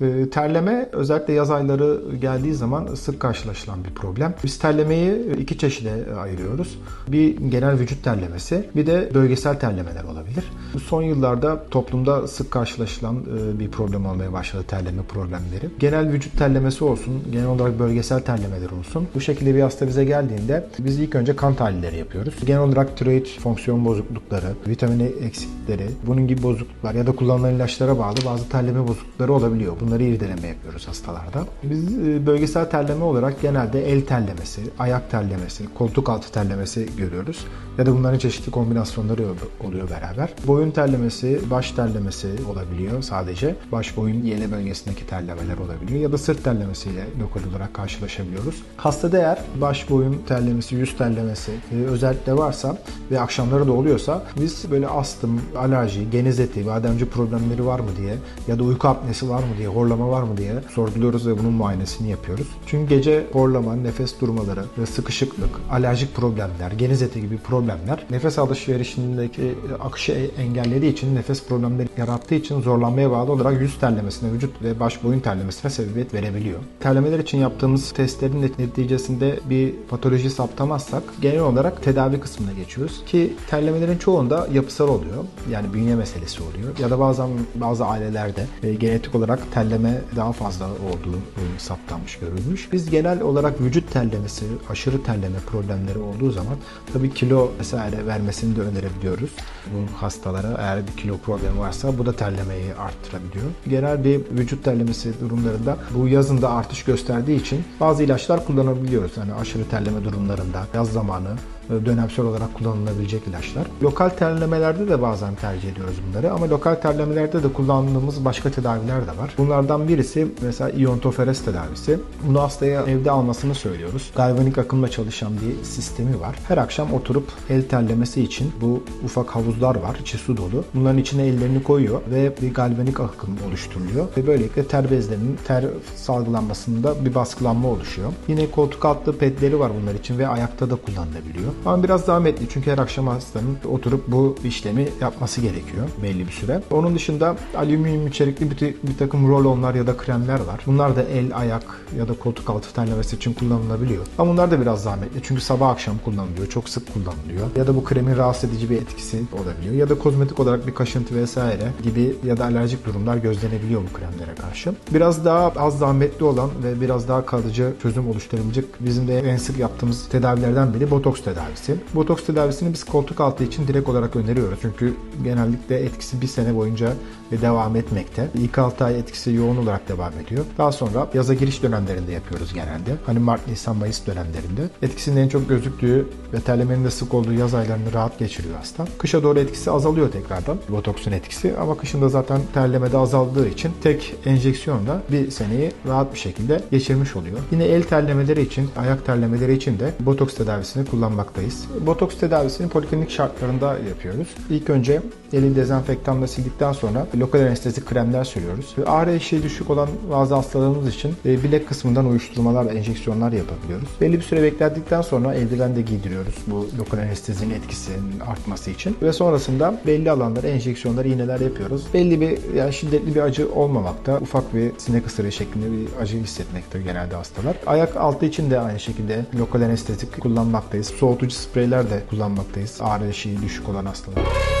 Ee, Terleme özellikle yaz ayları geldiği zaman sık karşılaşılan bir problem. Biz terlemeyi iki çeşide ayırıyoruz. Bir genel vücut terlemesi, bir de bölgesel terlemeler olabilir. Son yıllarda toplumda sık karşılaşılan e, bir problem olmaya başladı terleme problemleri. Genel vücut terlemesi olsun, genel olarak bölgesel terlemeler olsun. Bu şekilde bir hasta bize geldiğinde biz ilk önce kan tahlilleri yapıyoruz. Genel olarak tiroid fonksiyon bozuklukları, vitamin eksiklikleri, bunun gibi bozukluklar ya da kullanılan ilaçlara bağlı bazı terleme bozuklukları olabiliyor. Bunları irdeleme yapıyoruz hastalarda. Biz e, bölgesel terleme olarak genelde el terlemesi, ayak terlemesi, koltuk altı terlemesi görüyoruz. Ya da bunların çeşitli kombinasyonları oluyor beraber. Boyun terlemesi, baş terlemesi olabiliyor sadece. Baş boyun yele bölgesindeki terlemeler olabiliyor. Ya da sırt terlemesiyle lokal olarak karşılaşabiliyoruz. Hastada eğer baş boyun terlemesi, yüz terlemesi e, özellikle varsa ve akşamları da oluyorsa biz böyle astım, alerji, genizeti, bademci problemleri var mı diye ya da uyku apnesi var mı diye, horlama var mı diye sorguluyoruz ve bunun muayenesini yapıyoruz. Çünkü gece horlama, nefes durmaları ve sıkışıklık, alerjik problemler, genizeti gibi problemler nefes alışverişindeki akışı engellediği için, nefes problemleri yarattığı için zorlanmaya bağlı olarak yüz terlemesine, vücut ve baş boyun terlemesine sebebiyet verebiliyor. Terlemeler için yaptığımız testlerin neticesinde bir patoloji saptamazsak genel olarak tedavi kısmına geçiyoruz ki terlemelerin çoğunda yapısal oluyor. Yani bünye meselesi oluyor. Ya da bazen bazı ailelerde e, genetik olarak terleme daha fazla olduğu e, saptanmış, görülmüş. Biz genel olarak vücut terlemesi, aşırı terleme problemleri olduğu zaman tabii kilo vesaire vermesini de önerebiliyoruz. Bu hastalara eğer bir kilo problemi varsa bu da terlemeyi arttırabiliyor. Genel bir vücut terlemesi durumlarında bu yazın da artış gösterdiği için bazı ilaçlar kullanabiliyoruz. Yani aşırı terleme durumlarında yaz zamanı dönemsel olarak kullanılabilecek ilaçlar. Lokal terlemelerde de bazen tercih ediyoruz bunları ama lokal terlemelerde de kullandığımız başka tedaviler de var. Bunlardan birisi mesela iyontoferez tedavisi. Bunu hastaya evde almasını söylüyoruz. Galvanik akımla çalışan bir sistemi var. Her akşam oturup el terlemesi için bu ufak havuzlar var. içi su dolu. Bunların içine ellerini koyuyor ve bir galvanik akım oluşturuluyor. Ve böylelikle ter bezlerinin ter salgılanmasında bir baskılanma oluşuyor. Yine koltuk altlı pedleri var bunlar için ve ayakta da kullanılabiliyor. Ama biraz zahmetli çünkü her akşam hastanın oturup bu işlemi yapması gerekiyor belli bir süre. Onun dışında alüminyum içerikli bir, bir takım roll-onlar ya da kremler var. Bunlar da el, ayak ya da koltuk altı terlemesi için kullanılabiliyor. Ama bunlar da biraz zahmetli çünkü sabah akşam kullanılıyor. Çok sık kullanılıyor. Ya da bu kremin rahatsız edici bir etkisi olabiliyor. Ya da kozmetik olarak bir kaşıntı vesaire gibi ya da alerjik durumlar gözlenebiliyor bu kremlere karşı. Biraz daha az zahmetli olan ve biraz daha kalıcı çözüm oluşturabilecek bizim de en sık yaptığımız tedavilerden biri botoks tedavisi. Botoks tedavisini biz koltuk altı için direkt olarak öneriyoruz. Çünkü genellikle etkisi bir sene boyunca devam etmekte. İlk 6 ay etkisi yoğun olarak devam ediyor. Daha sonra yaza giriş dönemlerinde yapıyoruz genelde. Hani Mart, Nisan, Mayıs dönemlerinde. Etkisinin en çok gözüktüğü ve terlemenin de sık olduğu yaz aylarını rahat geçiriyor hasta. Kışa doğru etkisi azalıyor tekrardan. Botoksun etkisi ama kışında zaten terlemede azaldığı için tek enjeksiyonla bir seneyi rahat bir şekilde geçirmiş oluyor. Yine el terlemeleri için, ayak terlemeleri için de botoks tedavisini kullanmaktayız. Botoks tedavisini poliklinik şartlarında yapıyoruz. İlk önce eli dezenfektanla sildikten sonra lokal anestezik kremler sürüyoruz. Ağrı eşiği düşük olan bazı hastalarımız için e, bilek kısmından uyuşturmalar, enjeksiyonlar yapabiliyoruz. Belli bir süre bekledikten sonra eldiven de giydiriyoruz bu lokal anestezinin etkisinin artması için. Ve sonrasında belli alanlara enjeksiyonlar, iğneler yapıyoruz. Belli bir yani şiddetli bir acı olmamakta, ufak bir sinek ısırığı şeklinde bir acı hissetmekte genelde hastalar. Ayak altı için de aynı şekilde lokal anestezik kullanmaktayız. Soğutucu spreyler de kullanmaktayız ağrı eşiği düşük olan hastalar.